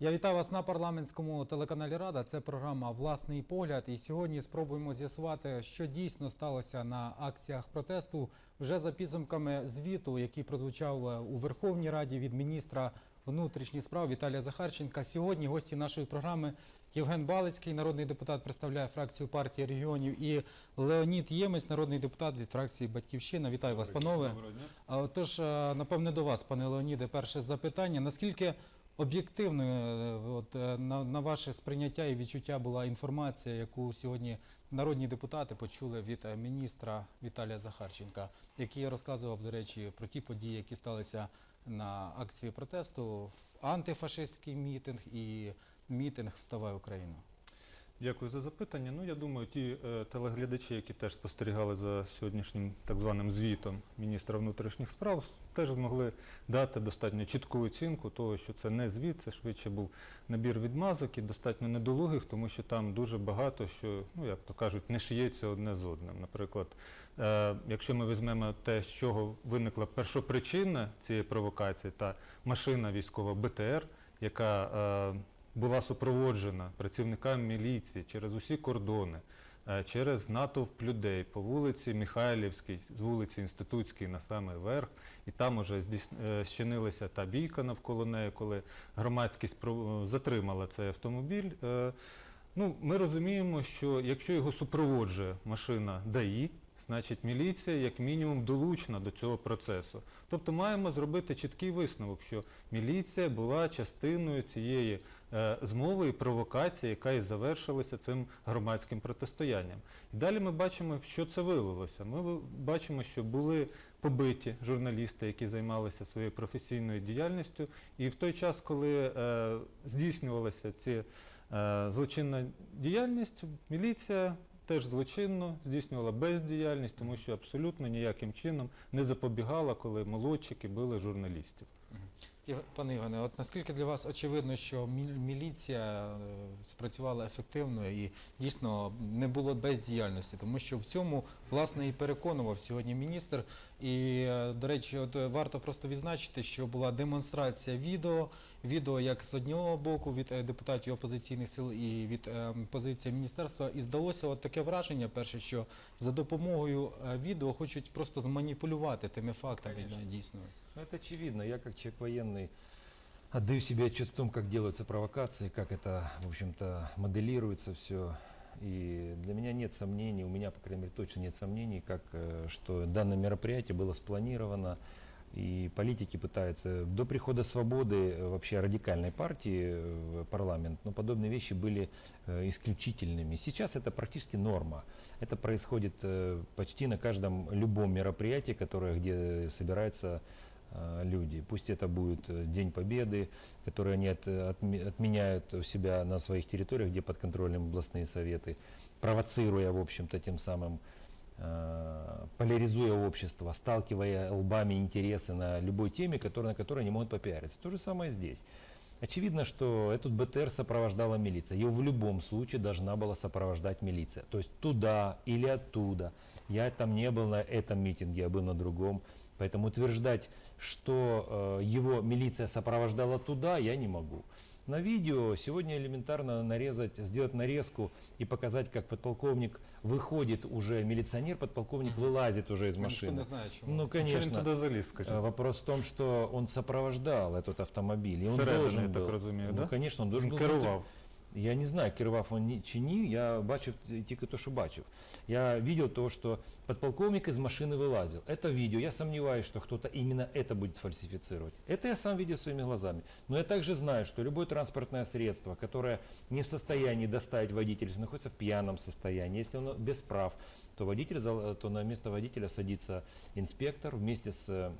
Я вітаю вас на парламентському телеканалі Рада. Це програма Власний погляд. І сьогодні спробуємо з'ясувати, що дійсно сталося на акціях протесту вже за підсумками звіту, який прозвучав е, у Верховній Раді від міністра внутрішніх справ Віталія Захарченка. Сьогодні гості нашої програми Євген Балицький, народний депутат, представляє фракцію партії регіонів, і Леонід Ємець, народний депутат від фракції Батьківщина. Вітаю вас, панове. Доброго дня. Отож, е, напевне, до вас, пане Леоніде, перше запитання. Наскільки об'єктивною е, от, е, на, на ваше сприйняття і відчуття була інформація, яку сьогодні народні депутати почули від е, міністра Віталія Захарченка, який розказував, до речі, про ті події, які сталися на акції протесту, в антифашистський мітинг і мітинг Вставай Україна. Дякую за запитання. Ну, я думаю, ті е, телеглядачі, які теж спостерігали за сьогоднішнім так званим звітом міністра внутрішніх справ, теж змогли дати достатньо чітку оцінку того, що це не звіт, це швидше був набір відмазок і достатньо недолугих, тому що там дуже багато що, ну як то кажуть, не шиється одне з одним. Наприклад, е, якщо ми візьмемо те, з чого виникла першопричина цієї провокації, та машина військова БТР, яка е, була супроводжена працівниками міліції через усі кордони, е, через натовп людей по вулиці Михайлівській, з вулиці Інститутській на самий верх, і там уже здійс- е, та бійка навколо неї, коли громадськість затримала цей автомобіль. Е, Ну, ми розуміємо, що якщо його супроводжує машина ДАІ, значить міліція як мінімум долучена до цього процесу. Тобто маємо зробити чіткий висновок, що міліція була частиною цієї е, змови і провокації, яка і завершилася цим громадським протистоянням. І далі ми бачимо, що це вилилося. Ми бачимо, що були побиті журналісти, які займалися своєю професійною діяльністю, і в той час, коли е, здійснювалася ці Е, Злочинна діяльність, міліція теж злочинно здійснювала бездіяльність, тому що абсолютно ніяким чином не запобігала, коли молодчики били журналістів. Пане Іване, от наскільки для вас очевидно, що мі- міліція е, спрацювала ефективно і дійсно не було бездіяльності, тому що в цьому власне і переконував сьогодні міністр. І, е, до речі, от е, варто просто відзначити, що була демонстрація відео, відео як з одного боку від депутатів опозиційних сил і від позиції міністерства. І здалося от таке враження, перше, що за допомогою відео хочуть просто зманіпулювати тими фактами Конечно. дійсно. Ну, это очевидно. Я как человек военный отдаю себе отчет в том, как делаются провокации, как это, в общем-то, моделируется все. И для меня нет сомнений, у меня, по крайней мере, точно нет сомнений, как, э, что данное мероприятие было спланировано, и политики пытаются до прихода свободы э, вообще радикальной партии э, в парламент, но подобные вещи были исключительными. Сейчас это практически норма. Это происходит почти на каждом любом мероприятии, которое, где собираются э, люди. Пусть это будет э, День Победы, который они от- отме- отменяют у себя на своих территориях, где под контролем областные советы, провоцируя, в общем-то, тем самым э, поляризуя общество, сталкивая лбами интересы на любой теме, которая, на которой они могут попиариться. То же самое здесь. Очевидно, что этот БТР сопровождала милиция. Ее в любом случае должна была сопровождать милиция. То есть туда или оттуда. Я там не был на этом митинге, я был на другом. Поэтому утверждать, что э, его милиция сопровождала туда, я не могу. На видео сегодня элементарно нарезать, сделать нарезку и показать, как подполковник выходит уже, милиционер, подполковник вылазит уже из Ніхто машины. не знає, чому. Ну, Що він конечно. туди заліз, скажіть? Э, Вопрос в том, что он сопровождал этот автомобиль. И он Всередину, должен я так был. розумію, ну, да? конечно, он должен Він был. керував. Я не знаю, керував он ні- чи ні, я бачив тільки то, що бачив. Я видел то, что подполковник из машины вылазил. Это видео, я сомневаюсь, что кто-то именно это будет фальсифицировать. Это я сам видел своими глазами. Но я также знаю, что любое транспортное средство, которое не в состоянии доставить водителя, если находится в пьяном состоянии, если он без прав, то, водитель, зал- то на место водителя садится инспектор вместе с э,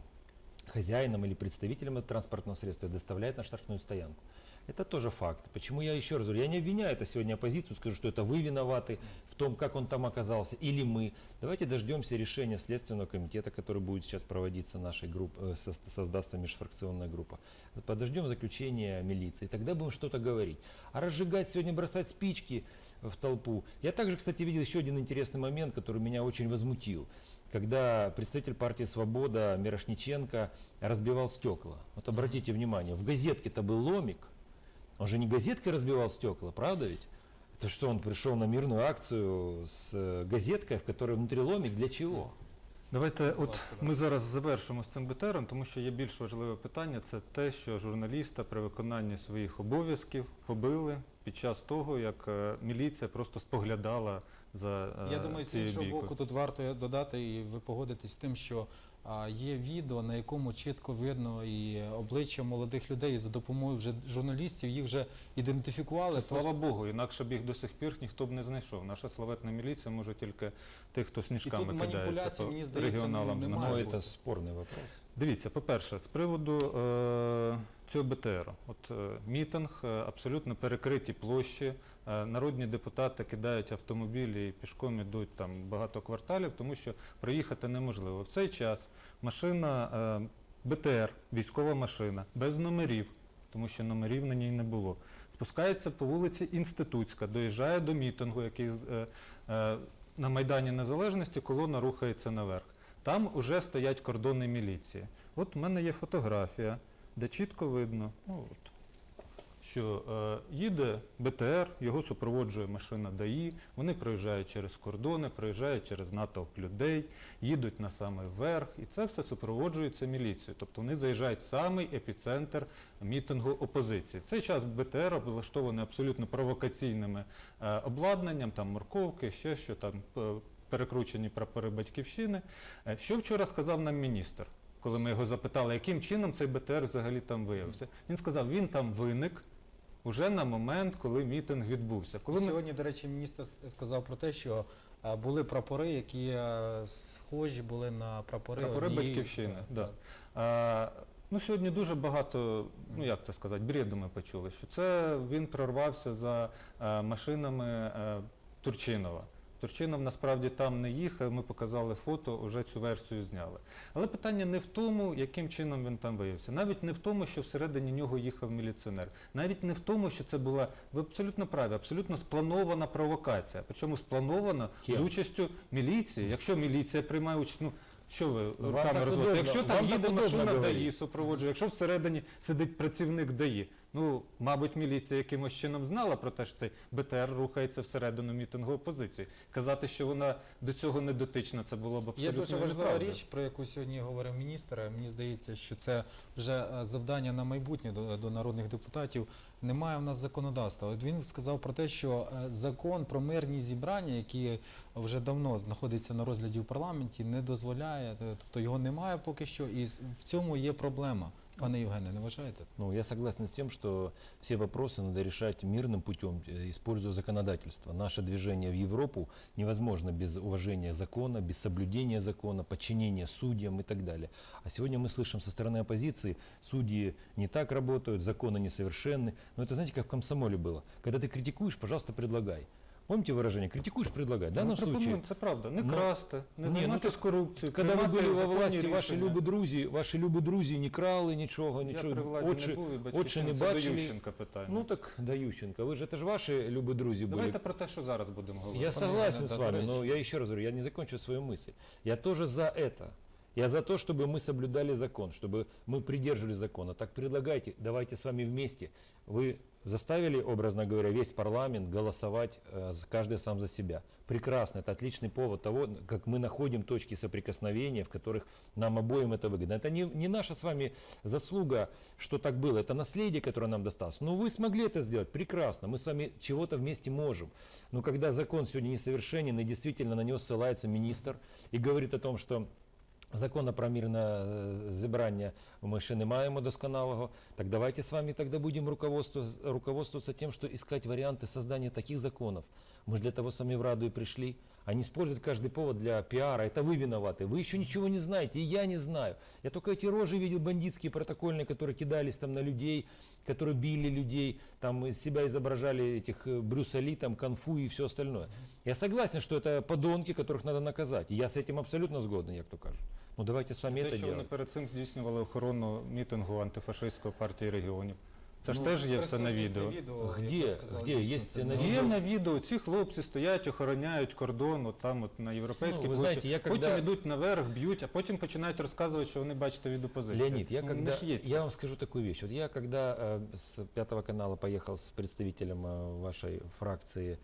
хозяином или представителем этого транспортного средства и доставляет на штрафную стоянку. Это тоже факт. Почему я еще раз говорю, я не обвиняю это сегодня оппозицию, скажу, что это вы виноваты в том, как он там оказался, или мы. Давайте дождемся решения Следственного комитета, который будет сейчас проводиться нашей группой, создастся межфракционная группа. Подождем заключения милиции, тогда будем что-то говорить. А разжигать сегодня, бросать спички в толпу. Я также, кстати, видел еще один интересный момент, который меня очень возмутил когда представитель партии «Свобода» Мирошниченко разбивал стекла. Вот обратите внимание, в газетке-то был ломик, Он же не газеткой разбивал стекла, правда ведь? Это что, он пришел на мирную акцию с э, газеткой, в которой внутри ломик, для чего? Давайте, от ласка, да. ми зараз завершимо з цим БТРом, тому що є більш важливе питання. Це те, що журналіста при виконанні своїх обов'язків побили під час того, як е, міліція просто споглядала за е, Я думаю, з іншого боку, тут варто додати, і ви погодитесь з тим, що є відео, на якому чітко видно і обличчя молодих людей, і за допомогою вже журналістів їх вже ідентифікували. Це, слава Богу, інакше б їх до сих пір ніхто б не знайшов. Наша славетна міліція може тільки тих, хто сніжками тут І тут маніпуляції, мені здається, немає. Ну, бути. это вопрос. Дивіться, по-перше, з приводу е, цього БТРу. От е, мітинг, е, абсолютно перекриті площі. Е, народні депутати кидають автомобілі і пішком ідуть там багато кварталів, тому що проїхати неможливо. В цей час машина е, БТР, військова машина, без номерів, тому що номерів на ній не було. Спускається по вулиці Інститутська, доїжджає до мітингу, який е, е, на Майдані Незалежності колона рухається наверх. Там уже стоять кордони міліції. От в мене є фотографія, де чітко видно, ну, от, що е, їде БТР, його супроводжує машина ДАІ, вони проїжджають через кордони, проїжджають через натовп людей, їдуть на самий верх, і це все супроводжується міліцією. Тобто вони заїжджають в самий епіцентр мітингу опозиції. В цей час БТР облаштований абсолютно провокаційними е, обладнанням, там морковки, ще що там. е, Перекручені прапори батьківщини. Е, Що вчора сказав нам міністр, коли ми його запитали, яким чином цей БТР взагалі там виявився? Він сказав, він там виник уже на момент, коли мітинг відбувся. Коли ми Сьогодні, до речі, міністр сказав про те, що е, були прапори, які е, схожі були на прапори, Прапори однієї Батьківщини, так, да. так. А, ну, сьогодні дуже багато, ну як це сказати, бреду ми почули, що це він прорвався за машинами Турчинова. Турчинов насправді там не їхав, ми показали фото, вже цю версію зняли. Але питання не в тому, яким чином він там виявився, навіть не в тому, що всередині нього їхав міліціонер, навіть не в тому, що це була, ви абсолютно праві, абсолютно спланована провокація. Причому спланована Ким? з участю міліції. Якщо міліція приймає участь, ну що ви руками розводите? Якщо там вам їде машина ДАІ супроводжує, якщо всередині сидить працівник ДАІ, ну, мабуть, міліція якимось чином знала про те, що цей БТР рухається всередину мітингу опозиції. Казати, що вона до цього не дотична, це було б абсолютно Є дуже важлива неправда. річ, про яку сьогодні говорив міністр. Мені здається, що це вже е, завдання на майбутнє до, до народних депутатів. Немає в нас законодавства. От він сказав про те, що е, закон про мирні зібрання, які вже давно знаходиться на розгляді в парламенті, не дозволяє, е, тобто його немає поки що, і в цьому є проблема. Пане Євгене, не вважаєте? Ну, я согласен с тем, что все вопросы надо решать мирным путем, э, используя законодательство. Наше движение в Европу невозможно без уважения закона, без соблюдения закона, подчинения судьям и так далее. А сегодня мы слышим со стороны оппозиции, судьи не так работают, законы несовершенны. Но это, знаете, как в комсомоле было. Когда ты критикуешь, пожалуйста, предлагай. Помните выражение? Критикуешь, предлагай. В Ну, данном случае... пропонуємо, це правда. Не Ну, красти, не ні, ну, займатися так корупцією. Когда ви приймати були во законні власті, ваші рішення. любі друзі, ваші любі друзі не крали нічого, Я нічого. при владі очі, не був, і очі батьківщина не це до бачили. Ющенка питання. Ну так до Ющенко. Вы же это же ваши любые друзья были. Давайте про те, що зараз будемо говорити. Я Пане согласен Иване, с да, вами, до но речі. я еще раз говорю, я не закончил свою мысль. Я тоже за это. Я за то, чтобы мы соблюдали закон, чтобы мы придерживались закона. Так предлагайте, давайте с вами вместе. Вы заставили, образно говоря, весь парламент голосовать э, каждый сам за себя. Прекрасно, это отличный повод того, как мы находим точки соприкосновения, в которых нам обоим это выгодно. Это не, не наша с вами заслуга, что так было, это наследие, которое нам досталось. Но вы смогли это сделать, прекрасно, мы с вами чего-то вместе можем. Но когда закон сегодня несовершенен, и действительно на него ссылается министр и говорит о том, что Закона про мирне е, зібрання ми ще не маємо досконалого. Так давайте с вами тогда будем руководствоваться, тем, что искать варианты создания таких законов. Мы же для того сами в Раду и пришли. Не использовать каждый повод для пиара. Это вы виноваты. Вы еще ничего не знаете, и я не знаю. Я только эти рожи видел бандитские, протокольные, которые кидались там на людей, которые били людей, там из себя изображали этих э, Брюса Ли, там, Конфу и все остальное. Я согласен, что это подонки, которых надо наказать. Я с этим абсолютно сгоден, як то кажуть. Ну давайте с вами Те, это що вони делать. перед цим здійснювали охорону мітингу антифашистської партії регіонів. Це ж Ну, теж є все на присутність відео. як Где? ви сказали, Где? дійсно, Есть це на не- відео? Є на відео, ці хлопці стоять, охороняють кордон, от там от на європейській Ну, ви площі. знаєте, я потім когда- йдуть наверх, б'ють, а потім починають розказувати, що вони бачите від опозиції. Леонид, я Ну, когда, не ж є це. я вам скажу такую вещь. Вот я когда э, с Пятого канала поехал с представителем э, вашей фракции,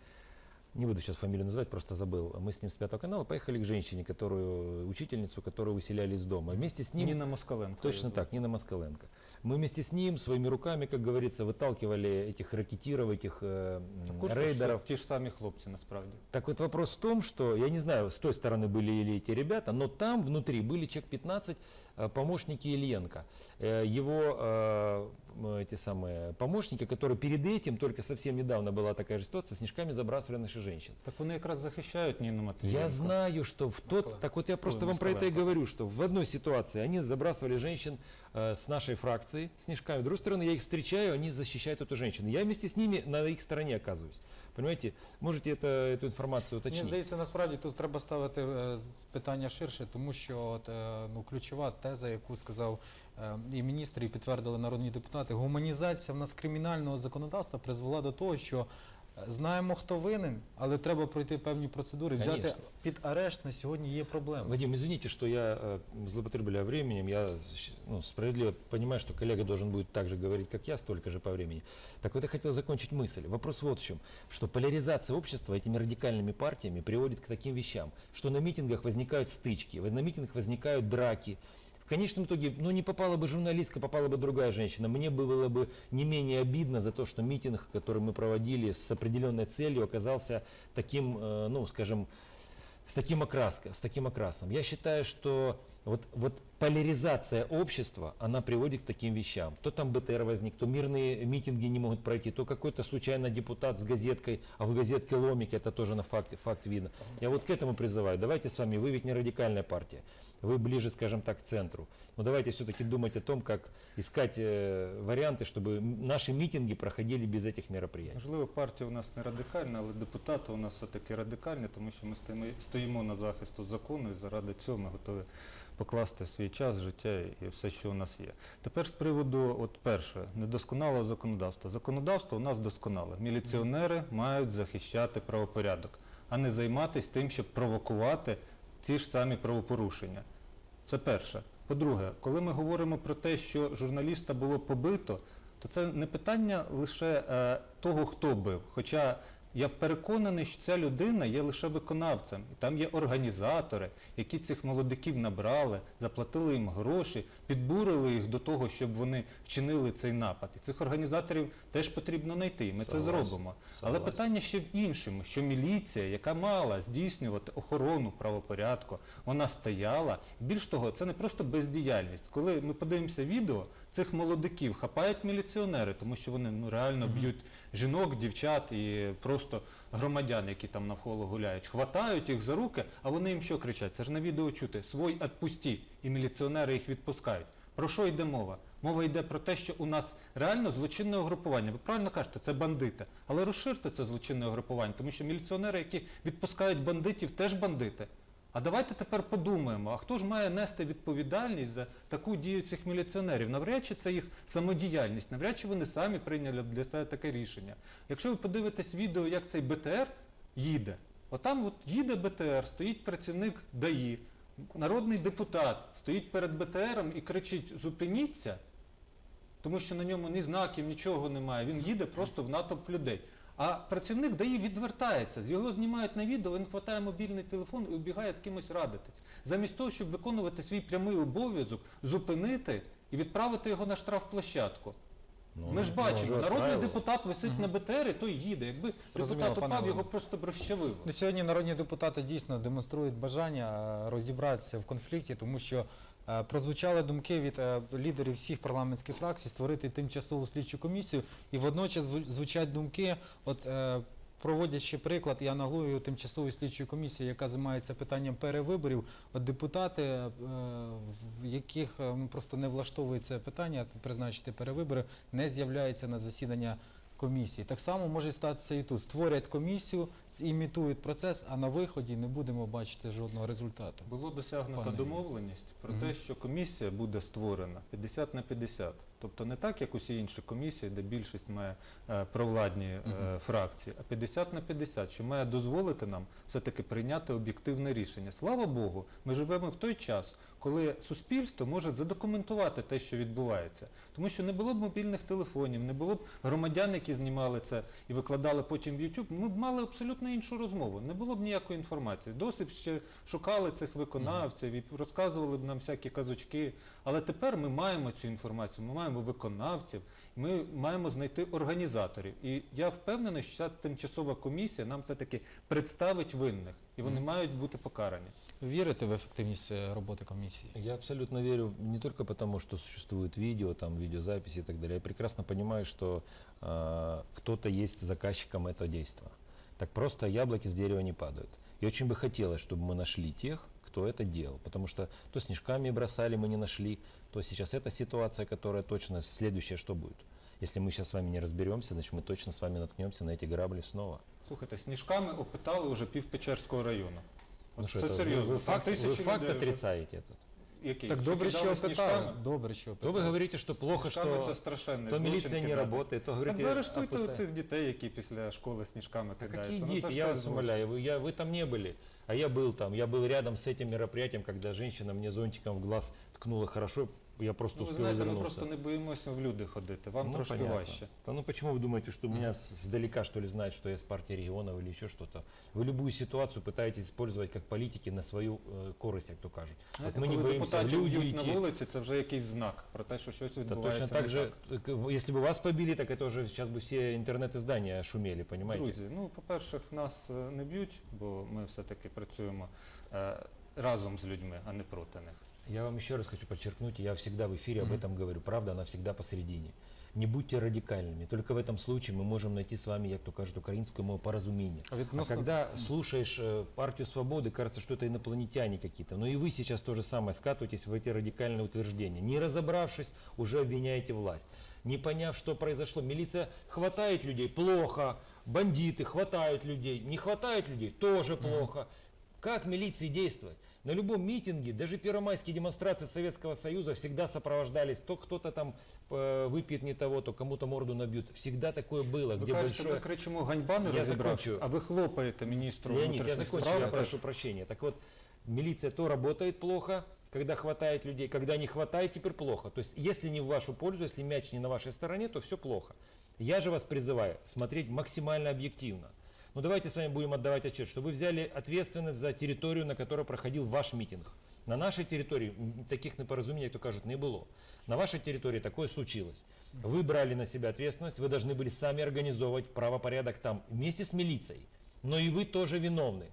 не буду сейчас фамилию называть, просто забыл, мы с ним с Пятого канала поехали к женщине, которую, учительницу, которую выселяли из дома. Вместе с ним Ніна Москаленко. Точно так, Нина Москаленко. Мы вместе с ним своими руками, как говорится, выталкивали этих ракетиров, этих э, м, В курсі, рейдеров. що ті ж самі хлопці насправді. Так вот вопрос в том, что, я не знаю, с той стороны были или эти ребята, но там внутри были человек 15 э, помощники Ильенко. Э, Его э, м, эти самые помощники, которые перед этим, только совсем недавно была такая же ситуация, снежками забрасывали наших женщин. Так вони якраз захищають Ніну Матвієнко. Я знаю, что в тот, Москаленко. так вот я просто Ой, вам про это и Москаленко. говорю, что в одной ситуации они забрасывали женщин э, с нашей фракции снежками, с другой стороны я их встречаю, они защищают эту женщину. Я вместе с ними на их стороне оказываюсь. Понимаете, можете это, эту информацию Мені уточнить? здається, насправді тут треба ставити е, з- питання ширше, тому що от, е, ну, ключова теза, яку сказав е, і міністр, і підтвердили народні депутати, гуманізація в нас кримінального законодавства призвела до того, що е, знаємо, хто винен, але треба пройти певні процедури. Взяти Конечно. під арешт на сьогодні є проблема. Вадим, извините, что я э, злоупотребляю временем. Я щ- ну, справедливо понимаю, что коллега должен будет так же говорить, как я, столько же по времени. Так вот, я хотел закончить мысль. Вопрос вот в чем. Что поляризация общества этими радикальными партиями приводит к таким вещам, что на митингах возникают стычки, на митингах возникают драки. В конечном итоге, ну не попала бы журналистка, попала бы другая женщина. Мне было бы не менее обидно за то, что митинг, который мы проводили с определенной целью, оказался таким, э, ну, скажем, с таким окраска, с таким окрасом. Я считаю, что вот, вот поляризация общества, она приводит к таким вещам. То там БТР возник, то мирные митинги не могут пройти, то какой-то случайно депутат с газеткой, а в газетке ломик, это тоже на факт, факт видно. Я вот к этому призываю. Давайте с вами, вы ведь не радикальная партия, вы ближе, скажем так, к центру. Но давайте все-таки думать о том, как искать э, варианты, чтобы м- наши митинги проходили без этих мероприятий. Можливо, партія у нас не радикальна, але депутати у нас все-таки радикальні, тому що ми стоїмо, стоїмо на захисту закону і заради цього ми готові покласти свій час, життя і все, що у нас є. Тепер з приводу, от перше, недосконалого законодавства. Законодавство у нас досконале. Міліціонери мають захищати правопорядок, а не займатися тим, щоб провокувати ті ж самі правопорушення. Це перше. По-друге, коли ми говоримо про те, що журналіста було побито, то це не питання лише е, того, хто бив. Хоча я переконаний, що ця людина є лише виконавцем. І там є організатори, які цих молодиків набрали, заплатили їм гроші, підбурили їх до того, щоб вони вчинили цей напад. І цих організаторів теж потрібно знайти. і Ми це зробимо. Але питання ще в іншому, що міліція, яка мала здійснювати охорону правопорядку, вона стояла. Більш того, це не просто бездіяльність. Коли ми подивимося відео, цих молодиків хапають міліціонери, тому що вони ну, реально б'ють жінок, дівчат і просто громадян, які там навколо гуляють. Хватають їх за руки, а вони їм що кричать? Це ж на відео чути. Свой відпусті. І міліціонери їх відпускають. Про що йде мова? Мова йде про те, що у нас реально злочинне угрупування. Ви правильно кажете, це бандити. Але розширте це злочинне угрупування, тому що міліціонери, які відпускають бандитів, теж бандити. А давайте тепер подумаємо, а хто ж має нести відповідальність за таку дію цих міліціонерів? Навряд чи це їх самодіяльність, навряд чи вони самі прийняли для себе таке рішення. Якщо ви подивитесь відео, як цей БТР їде, отам от їде БТР, стоїть працівник ДАІ, народний депутат стоїть перед БТРом і кричить Зупиніться, тому що на ньому ні знаків, нічого немає. Він їде просто в натовп людей. А працівник ДАІ відвертається, з його знімають на відео, він хватає мобільний телефон і убігає з кимось радитись. Замість того, щоб виконувати свій прямий обов'язок, зупинити і відправити його на штрафплощадку. Ну, Ми ж ну, бачимо, народний депутат висить на БТР, і той їде. Якби Зрозуміло, депутат пане упав, його просто б розчавило. Ну, Сьогодні народні депутати дійсно демонструють бажання е, розібратися в конфлікті, тому що прозвучали думки від е, лідерів всіх парламентських фракцій створити тимчасову слідчу комісію, і водночас звучать думки, от е, проводячи приклад і аналогію тимчасової слідчої комісії, яка займається питанням перевиборів, от депутати, е, в яких е, ну, просто не влаштовує це питання призначити перевибори, не з'являються на засідання комісії. Так само може статися і тут. Створять комісію, зімітують процес, а на виході не будемо бачити жодного результату. Було досягнуто Пане домовленість про Мгм. те, що комісія буде створена 50 на 50. Тобто не так, як усі інші комісії, де більшість має е, провладні е, Мгм. фракції, а 50 на 50, що має дозволити нам все-таки прийняти об'єктивне рішення. Слава Богу, ми живемо в той час, коли суспільство може задокументувати те, що відбувається. Тому що не було б мобільних телефонів, не було б громадян, які знімали це і викладали потім в YouTube, ми б мали абсолютно іншу розмову. Не було б ніякої інформації. Досить ще шукали цих виконавців і розказували б нам всякі казочки. Але тепер ми маємо цю інформацію, ми маємо виконавців, ми маємо знайти організаторів. І я впевнений, що ця тимчасова комісія нам все-таки представить винних, і вони Мгм. мають бути покарані. Вірите в ефективність е, роботи комісії? Я абсолютно верю не только потому, что существует видео, там видеозаписи и так далее. Я прекрасно понимаю, что э, кто-то есть заказчиком этого действия. Так просто яблоки с дерева не падают. И очень бы хотелось, чтобы мы нашли тех, кто это делал. Потому что то снежками бросали, мы не нашли, то сейчас эта ситуация, которая точно следующая, что будет. Если мы сейчас с вами не разберемся, значит мы точно с вами наткнемся на эти грабли снова. Слухайте, сніжками опитали уже пів Печерського району. Ну От что це это, вы- серйозно. Вы, факт, Тисячі вы факт людей вже- отрицаете этот. Який? Так добре, що кидали опитали. сніжками? Добре, що То опитали. вы говорите, что плохо, Сніжками что це страшенний то злочин милиция не кидатись. работает, то Так говорите... заарештуйте опыта- оцих дітей, які після школи сніжками Да кидаються. какие Ну, це дети, ж я теж вас злочин. умоляю, вы, я, вы там не были, а я был там, я был рядом с этим мероприятием, когда женщина мне зонтиком в глаз ткнула хорошо, я просто Ну, ви успел знаєте, ми вернуться. просто не боїмося в люди ходити. Вам Ну, трошки понятно. важче. Да ну почему вы думаете, что меня с- сдалека что ли знают, что я с партии регионов или еще что-то? Вы любую ситуацию пытаетесь использовать как политики на свою э, корость, як то кажуть. Знаєте, мы не коли боимся в депутатів люди б'ють на идти. вулиці, це вже якийсь знак про те, що щось Да відбувається точно так не же, к- если бы вас побили, так это уже сейчас бы все интернет-издания шумели, понимаете? Друзі, ну, по-перше, нас е, не б'ють, бо ми все-таки працюємо е, разом з людьми, а не проти них. Я вам еще раз хочу подчеркнуть, я всегда в эфире об Мгм. этом говорю, правда, она всегда посередине. Не будьте радикальными. Только в этом случае мы можем найти с вами, кажут, украинскую мову поразумение. А А відносно когда слушаешь э, партию свободы, кажется, что это инопланетяне какие-то. Но и вы сейчас то же самое скатываетесь в эти радикальные утверждения. Не разобравшись, уже обвиняете власть. Не поняв, что произошло. Милиция хватает людей, плохо. Бандиты хватают людей. Не хватает людей, тоже плохо. Как милиции действовать? На любом митинге, даже первомайские демонстрации Советского Союза всегда сопровождались, то кто-то там э, выпьет не того, то кому-то морду набьют. Всегда такое было, Ви где кажете, большое... ми кричимо ганьба не Я розібравши, закончу. а ви хлопаєте міністру Леонид, я внутрішніх закончу, справ. я теж. прошу прощения. Так вот, милиция то работает плохо, когда хватает людей, когда не хватает, теперь плохо. То есть, если не в вашу пользу, если мяч не на вашей стороне, то все плохо. Я же вас призываю смотреть максимально объективно. Ну давайте с вами будем отдавать отчет, что вы взяли ответственность за территорию, на которой проходил ваш митинг. На нашей территории м, таких непоразумений, як то кажуть, не было. На вашей территории такое случилось. Вы брали на себя ответственность, вы должны были сами организовывать правопорядок там вместе с милицией. Но и вы тоже виновны.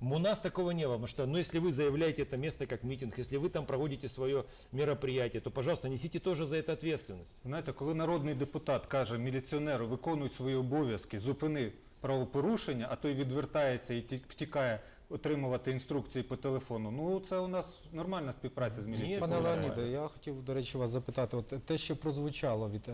У нас такого не было, потому что, ну, если вы заявляете это место как митинг, если вы там проводите свое мероприятие, то, пожалуйста, несите тоже за это ответственность. Знаєте, коли народний депутат каже міліціонеру, виконуй свої обов'язки, зупини правопорушення, а той відвертається і ті- втікає отримувати інструкції по телефону. Ну це у нас нормальна співпраця з міліцією. Пане. Леоніде, я хотів, до речі, вас запитати, от те, що прозвучало від е,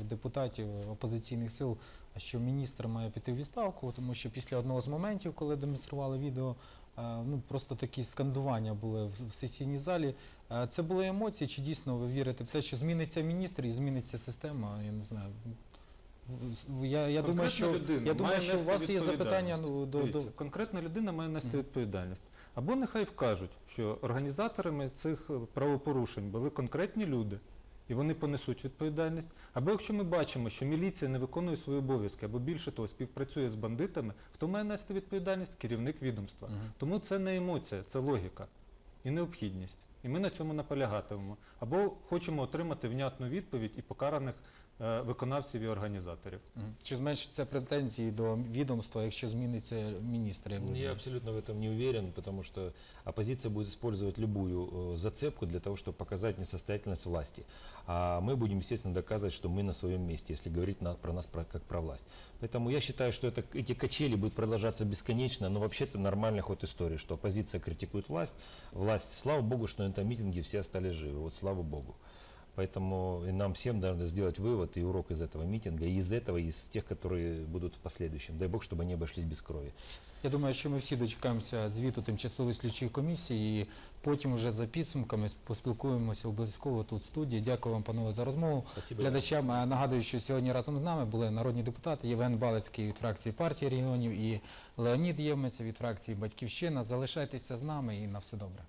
в депутатів опозиційних сил, що міністр має піти в відставку, тому що після одного з моментів, коли демонстрували відео, е, ну просто такі скандування були в, в сесійній залі. Е, Це були емоції, чи дійсно ви вірите в те, що зміниться міністр і зміниться система? Я не знаю. Я, я думаю, що я думаю, що у вас є запитання ну, до, до конкретна людина має нести відповідальність. Або нехай вкажуть, що організаторами цих е, правопорушень були конкретні люди, і вони понесуть відповідальність. Або якщо ми бачимо, що міліція не виконує свої обов'язки, або більше того, співпрацює з бандитами, хто має нести відповідальність? Керівник відомства. Мгм. Тому це не емоція, це логіка і необхідність. І ми на цьому наполягатимемо. Або хочемо отримати внятну відповідь і покараних виконавців і організаторів. Мгм. Чи зменшаться претензії до відомства, якщо зміниться міністр? Як ви Я думаєте? абсолютно в этом не уверен, потому что оппозиция будет использовать любую э, зацепку для того, чтобы показать несостоятельность власти. А мы будем, естественно, доказывать, что мы на своем месте, если говорить на- про нас про- как про власть. Поэтому я считаю, что это, эти качели будут продолжаться бесконечно, но вообще-то нормальный ход истории, что оппозиция критикует власть, власть, слава богу, что на этом митинге все остались живы, вот слава богу. Поэтому и нам всем надо сделать вывод и урок из этого митинга, и из этого, и из тех, которые будут в последующем. Дай бог, чтобы они обошлись без крови. Я думаю, що ми всі дочекаємося звіту тимчасової слідчої комісії і потім вже за підсумками поспілкуємося обов'язково тут в студії. Дякую вам, панове, за розмову. Спасибо. Глядачам е, нагадую, що сьогодні разом з нами були народні депутати Євген Балицький від фракції партії регіонів і Леонід Євмець від фракції Батьківщина. Залишайтеся з нами і на все добре.